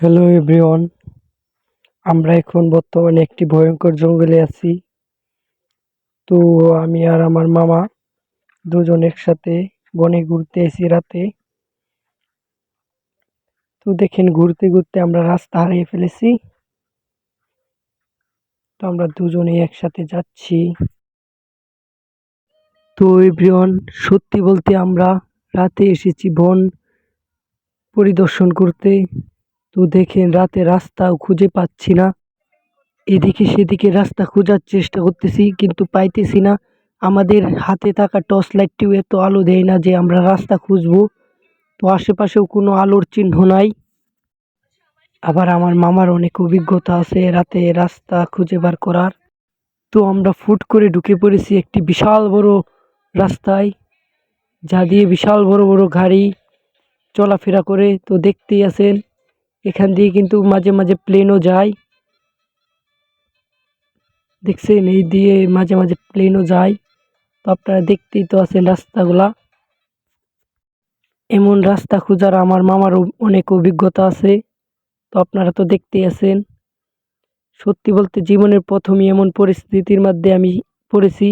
Hello everyone আমরা এখন বর্তমানে একটি ভয়ঙ্কর জঙ্গলে আছি। তো আমি আর আমার মামা দুজন একসাথে বনে ঘুরতে এসি রাতে। তো দেখেন, ঘুরতে ঘুরতে আমরা রাস্তা হারিয়ে ফেলেছি। তো আমরা দুজনেই একসাথে যাচ্ছি। তো এভরিওয়ান সত্যি বলতে আমরা রাতে এসেছি বন পরিদর্শন করতে। তো দেখেন রাতে রাস্তাও খুঁজে পাচ্ছি না। এদিকে সেদিকে রাস্তা খোঁজার চেষ্টা করতেছি কিন্তু পাইতেছি না। আমাদের হাতে থাকা টর্চ লাইটটিও এত আলো দেয় না যে আমরা রাস্তা খুঁজবো। তো আশেপাশেও কোনো আলোর চিহ্ন নাই। আবার আমার মামার অনেক অভিজ্ঞতা আছে রাতে রাস্তা খুঁজে বার করার। তো আমরা ফুট করে ঢুকে পড়েছি একটি বিশাল বড় রাস্তায়, যা দিয়ে বিশাল বড় বড় গাড়ি চলাফেরা করে। তো দেখতেই আছেন এখান দিয়ে কিন্তু মাঝে মাঝে প্লেনও যায়। দেখছেন? এই দিয়ে মাঝে মাঝে প্লেনও যায়। তো আপনারা দেখতেই তো আছেন রাস্তাগুলা। এমন রাস্তা খোঁজার আমার মামার অনেক অভিজ্ঞতা আছে। তো আপনারা তো দেখতেই আছেন। সত্যি বলতে জীবনের প্রথমই এমন পরিস্থিতির মধ্যে আমি পড়েছি।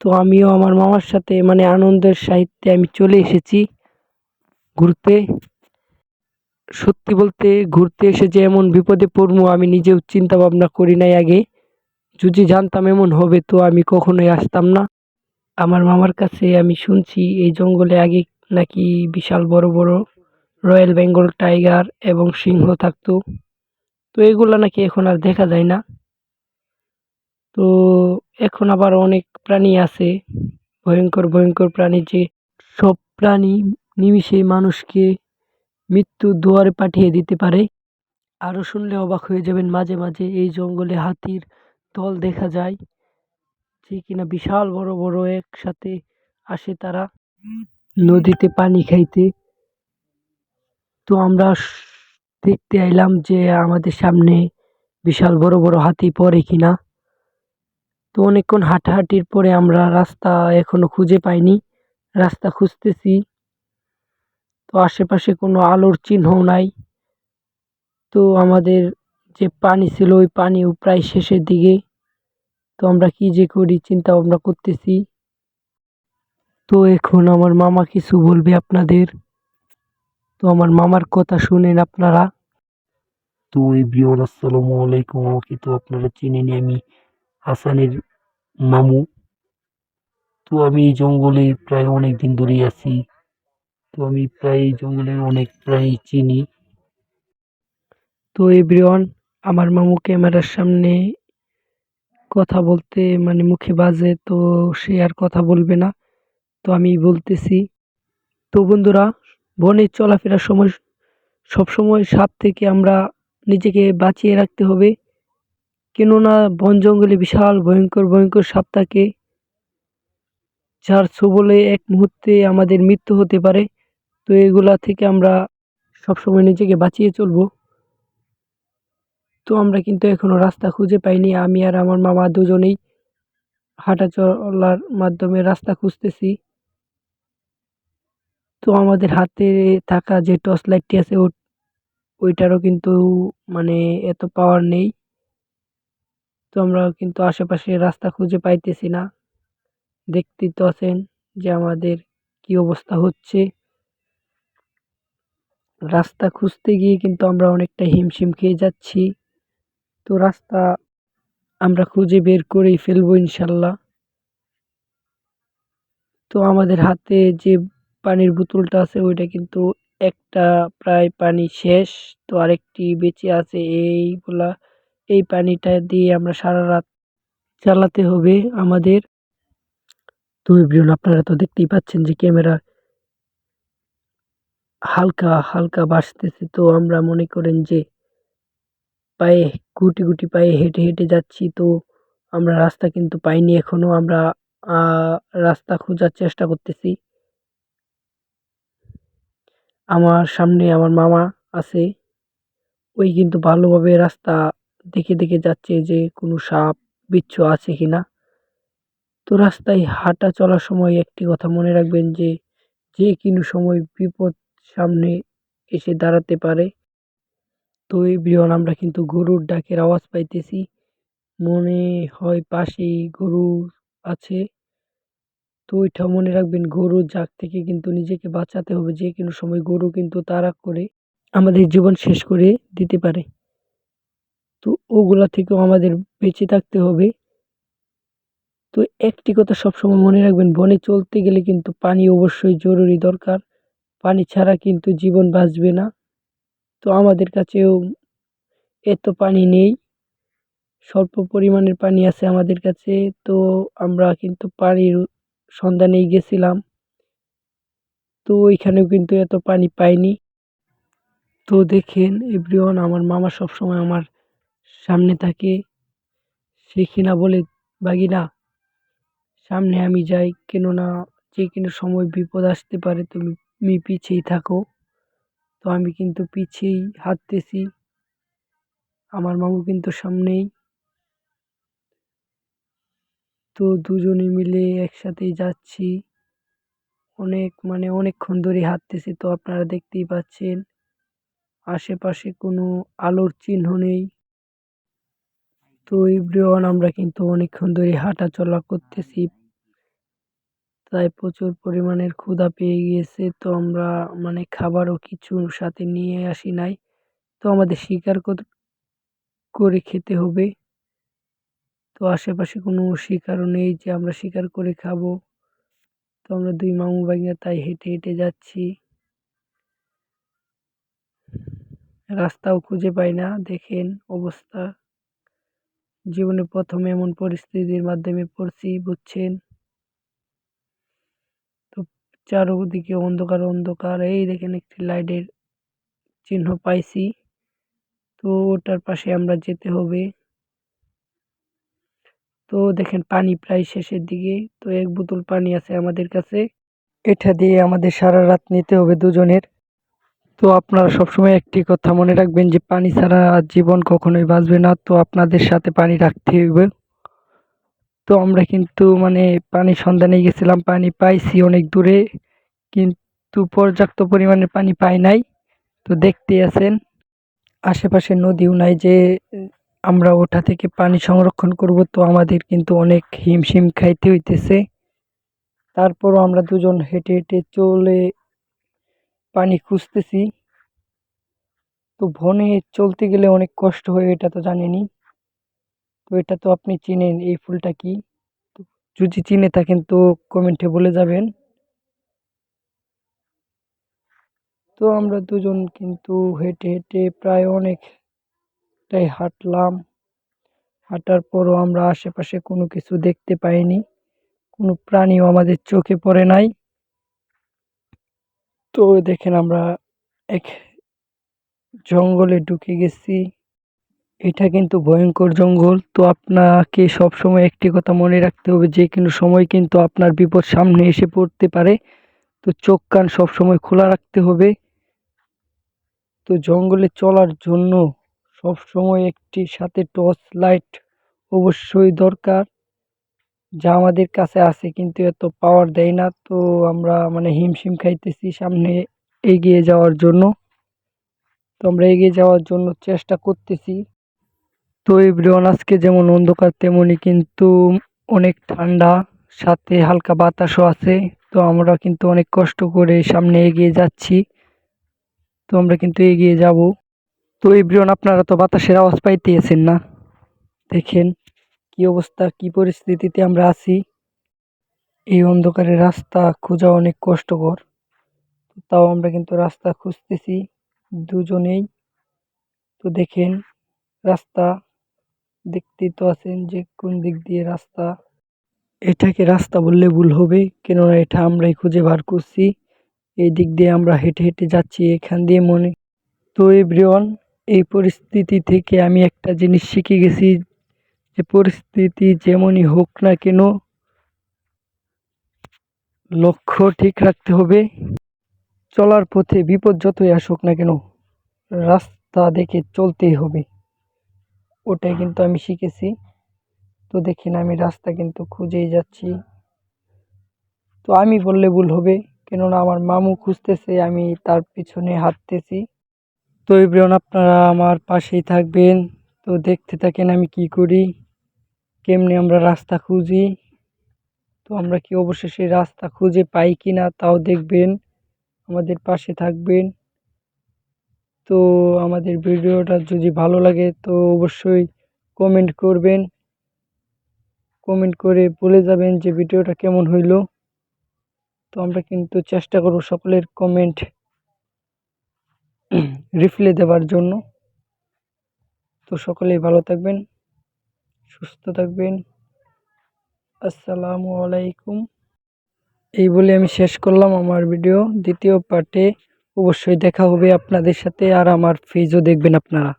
তো আমিও আমার মামার সাথে মানে আনন্দের সাহিত্যে আমি চলে এসেছি। ঘুরতে, সত্যি বলতে ঘুরতে এসে যে এমন বিপদে পড়ব আমি নিজেও চিন্তা ভাবনা করি নাই আগে। যদি জানতাম এমন হবে তো আমি কখনোই আসতাম না। আমার মামার কাছে আমি শুনছি এই জঙ্গলে আগে নাকি বিশাল বড় বড় রয়্যাল বেঙ্গল টাইগার এবং সিংহ থাকতো। তো এগুলো নাকি এখন আর দেখা যায় না। তো এখন আবার অনেক প্রাণী আছে। ভয়ঙ্কর ভয়ঙ্কর প্রাণী যে সব প্রাণী নিমিষেই মানুষকে মৃত্যুর দুয়ারে পাঠিয়ে দিতে পারে। আরও শুনলে অবাক হয়ে যাবেন, মাঝে মাঝে এই জঙ্গলে হাতির দল দেখা যায়। যে কিনা বিশাল বড় বড় একসাথে আসে তারা। নদীতে পানি খাইতে। তো আমরা দেখতে আইলাম যে আমাদের সামনে বিশাল বড় বড় হাতি পড়ে কিনা। তো অনেকক্ষণ হাঁটাহাঁটির পরে আমরা রাস্তা এখনও খুঁজে পাইনি। রাস্তা খুঁজতেছি। তো আশেপাশে কোনো আলোর চিহ্নও নাই। তো আমাদের যে পানি ছিল, ওই পানিও প্রায় শেষের দিকে। তো আমরা কি যে করি চিন্তা ভাবনা করতেছি। তো এখন আমার মামা কিছু বলবে আপনাদের। তো আমার মামার কথা শুনেন আপনারা। তো এভরিওয়ান আসসালামু আলাইকুম। আমাকে তো আপনারা চিনেন আমি হাসানের মামু। তো আমি এই জঙ্গলে প্রায় অনেক দিন ধরেই আছি। তো আমি প্রায় এই জঙ্গলে অনেক প্রায় চিনি। তো এভরিওয়ান, আমার মামু ক্যামেরার সামনে কথা বলতে মানে মুখে বাজে, তো সে আর কথা বলবে না। তো আমি বলতেছি, তো বন্ধুরা, বনে চলাফেরার সময় সবসময় সাপ থেকে আমরা নিজেকে বাঁচিয়ে রাখতে হবে। কেননা বন জঙ্গলে বিশাল ভয়ঙ্কর ভয়ঙ্কর সাপ থাকে, যার ছোবলে এক মুহূর্তে আমাদের মৃত্যু হতে পারে। তো এগুলা থেকে আমরা সবসময় নিজেকে বাঁচিয়ে চলবো। তো আমরা কিন্তু এখনও রাস্তা খুঁজে পাইনি। আমি আর আমার মামা দুজনেই হাঁটা চলার মাধ্যমে রাস্তা খুঁজতেছি। তো আমাদের হাতে থাকা যে টর্চ লাইটটি আছে ওইটারও কিন্তু মানে এত পাওয়ার নেই। তো আমরা কিন্তু আশেপাশে রাস্তা খুঁজে পাইতেছি না। দেখতেই তো আছেন যে আমাদের কি অবস্থা হচ্ছে। রাস্তা খুঁজতে গিয়ে কিন্তু আমরা অনেকটা হিমশিম খেয়ে যাচ্ছি। তো রাস্তা আমরা খুঁজে বের করেই ফেলব ইনশাল্লাহ। তো আমাদের হাতে যে পানির বোতলটা আছে, ওইটা কিন্তু একটা প্রায় পানি শেষ। তো আরেকটি বেঁচে আছে, এইগুলা, এই পানিটা দিয়ে আমরা সারা রাত চালাতে হবে আমাদের। তো আপনারা তো দেখতেই পাচ্ছেন যে ক্যামেরা হালকা হালকা বাড়তেছে তো আমরা মনে করেন যে পায়ে গুটি গুটি পায়ে হেঁটে হেঁটে যাচ্ছি। তো আমরা রাস্তা কিন্তু পাইনি এখনও। আমরা রাস্তা খোঁজার চেষ্টা করতেছি। আমার সামনে আমার মামা আছে। ওই কিন্তু ভালোভাবে রাস্তা দেখে দেখে যাচ্ছে যে কোনো সাপ, বিচ্ছু আছে কি না তো রাস্তায় হাঁটা চলার সময় একটি কথা মনে রাখবেন যে যে কোনো সময় বিপদ সামনে এসে দাঁড়াতে পারে। তো এই বিয়ন আমরা কিন্তু গরুর ডাকের আওয়াজ পাইতেছি। মনে হয় পাশেই গরু আছে। তো ওইটাও মনে রাখবেন, গরুর জাক থেকে কিন্তু নিজেকে বাঁচাতে হবে। যে কোনো সময় গরু কিন্তু তাড়া করে আমাদের জীবন শেষ করে দিতে পারে। তো ওগুলা থেকেও আমাদের বেঁচে থাকতে হবে। তো একটি কথা সবসময় মনে রাখবেন, বনে চলতে গেলে কিন্তু পানি অবশ্যই জরুরি দরকার। পানি ছাড়া কিন্তু জীবন বাঁচবে না। তো আমাদের কাছেও এত পানি নেই। স্বল্প পরিমাণের পানি আছে আমাদের কাছে। তো আমরা কিন্তু পানির সন্ধানেই গেছিলাম। তো ওইখানেও কিন্তু এত পানি পাইনি। তো দেখেন এভরিওয়ান আমার মামা সবসময় আমার সামনে থাকে। সে কিনা বলে, বাগিনা, সামনে আমি যাই। কেননা যে কোনো সময় বিপদ আসতে পারে, তুমি তুমি পিছিয়েই থাকো। তো আমি কিন্তু পিছিয়েই হাঁটতেছি। আমার মামু কিন্তু সামনেই। তো দুজনে মিলে একসাথেই যাচ্ছি। অনেক মানে অনেকক্ষণ ধরে হাঁটতেছি তো আপনারা দেখতেই পাচ্ছেন। আশেপাশে কোনো আলোর চিহ্ন নেই। তো এভরিওয়ান আমরা কিন্তু অনেকক্ষণ ধরে হাঁটা চলা করতেছি। তাই প্রচুর পরিমাণের ক্ষুধা পেয়ে গিয়েছে, তো আমরা মানে খাবারও কিছু সাথে নিয়ে আসি নাই। তো আমাদের শিকার কর- খেতে হবে। তো আশেপাশে কোনো শিকারও নেই যে আমরা শিকার করে খাব। তো আমরা দুই মামু ভাইয়া তাই হেঁটে হেঁটে যাচ্ছি। রাস্তাও খুঁজে পাই না, দেখেন অবস্থা। জীবনে প্রথম এমন পরিস্থিতির মাধ্যমে পড়ছি, বুঝছেন? চারদিকে অন্ধকার অন্ধকার। এই দেখেন একটি লাইটের চিহ্ন পাইছি। তো ওটার পাশে আমরা যেতে হবে। তো দেখেন পানি প্রায় শেষের দিকে। তো এক বোতল পানি আছে আমাদের কাছে। এটা দিয়ে আমাদের সারা রাত নিতে হবে দুজনের। তো আপনারা সবসময় একটি কথা মনে রাখবেন যে, পানি ছাড়া জীবন কখনোই বাঁচবে না। তো আপনাদের সাথে পানি রাখতে হবে। তো আমরা কিন্তু মানে পানির সন্ধানে গেছিলাম, পানি পাইছি অনেক দূরে, কিন্তু পর্যাপ্ত পরিমাণে পানি পাই নাই। তো দেখতে আছেন, আশেপাশে নদীও নাই যে আমরা ওটা থেকে পানি সংরক্ষণ করব, তো আমাদের কিন্তু অনেক হিমশিম খাইতে হইতেছে। তারপরও আমরা দুজন হেঁটে হেঁটে চলে পানি খুঁজতেছি। তো বনে চলতে গেলে অনেক কষ্ট হয়, এটা তো জানেনই তো এটা তো আপনি চিনেন, এই ফুলটা কি? যদি চিনে থাকেন তো কমেন্টে বলে যাবেন। তো আমরা দুজন কিন্তু হেঁটে হেঁটে প্রায় অনেকটাই হাঁটলাম। হাঁটার পরও আমরা আশেপাশে কোনো কিছু দেখতে পাইনি। কোনো প্রাণীও আমাদের চোখে পড়ে নাই। তো দেখেন আমরা এক জঙ্গলে ঢুকে গেছি। এটা কিন্তু ভয়ঙ্কর জঙ্গল। তো আপনাকে সবসময় একটি কথা মনে রাখতে হবে যে, কোনো সময় কিন্তু আপনার বিপদ সামনে এসে পড়তে পারে। তো চোখ কান সবসময় খোলা রাখতে হবে। তো জঙ্গলে চলার জন্য সবসময় একটি সাথে টর্চ লাইট অবশ্যই দরকার। যা আমাদের কাছে আছে কিন্তু এত পাওয়ার দেয় না। তো আমরা মানে হিমশিম খাইতেছি সামনে এগিয়ে যাওয়ার জন্য। তো আমরা এগিয়ে যাওয়ার জন্য চেষ্টা করতেছি। তো এভরিওয়ান আজকে যেমন অন্ধকার তেমনই কিন্তু অনেক ঠান্ডা, সাথে হালকা বাতাসও আছে। তো আমরা কিন্তু অনেক কষ্ট করে সামনে এগিয়ে যাচ্ছি। তো আমরা কিন্তু এগিয়ে যাব। তো এভরিওয়ান আপনারা তো বাতাসের আওয়াজ পাইতেছেন না। দেখেন কি অবস্থা, কি পরিস্থিতিতে আমরা আছি। এই অন্ধকারে রাস্তা খোঁজা অনেক কষ্টকর। তাও আমরা কিন্তু রাস্তা খুঁজতেছি দুজনেই। তো দেখেন রাস্তা দেখতেই তো আছেন যে কোন দিক দিয়ে রাস্তা। এটাকে রাস্তা বললে ভুল হবে? কেননা এটা আমরাই খুঁজে বার করছি। এই দিক দিয়ে আমরা হেঁটে হেঁটে যাচ্ছি এখান দিয়ে মনে। তো এভরিওয়ান এই পরিস্থিতি থেকে আমি একটা জিনিস শিখে গেছি যে পরিস্থিতি যেমনই হোক না কেন, লক্ষ্য ঠিক রাখতে হবে। চলার পথে বিপদ যতই আসুক না কেন, রাস্তা দেখে চলতেই হবে। ওটাই কিন্তু আমি শিখেছি। তো দেখেন আমি রাস্তা কিন্তু খুঁজেই যাচ্ছি। তো আমি বললে ভুল হবে, কেননা আমার মামু খুঁজতেছে, আমি তার পিছনে হাঁটতেছি। তো এভরিওয়ান, আপনারা আমার পাশেই থাকবেন। তো দেখতে থাকেন আমি কি করি, কেমনি আমরা রাস্তা খুঁজি। তো আমরা কি অবশেষে রাস্তা খুঁজে পাই কি না তাও দেখবেন। আমাদের পাশে থাকবেন। তো আমাদের ভিডিওটা যদি ভালো লাগে, তো অবশ্যই কমেন্ট করবেন। কমেন্ট করে বলে যাবেন যে ভিডিওটা কেমন হইল। তো আমরা কিন্তু চেষ্টা করব সকলের কমেন্ট রিপ্লাই দেওয়ার জন্য। তো সকলেই ভালো থাকবেন, সুস্থ থাকবেন। আসসালামু আলাইকুম। এই বলে আমি শেষ করলাম আমার ভিডিও। দ্বিতীয় পার্টে অবশ্যই দেখা হবে আপনাদের সাথে আর আমার ফেজও দেখবেন আপনারা।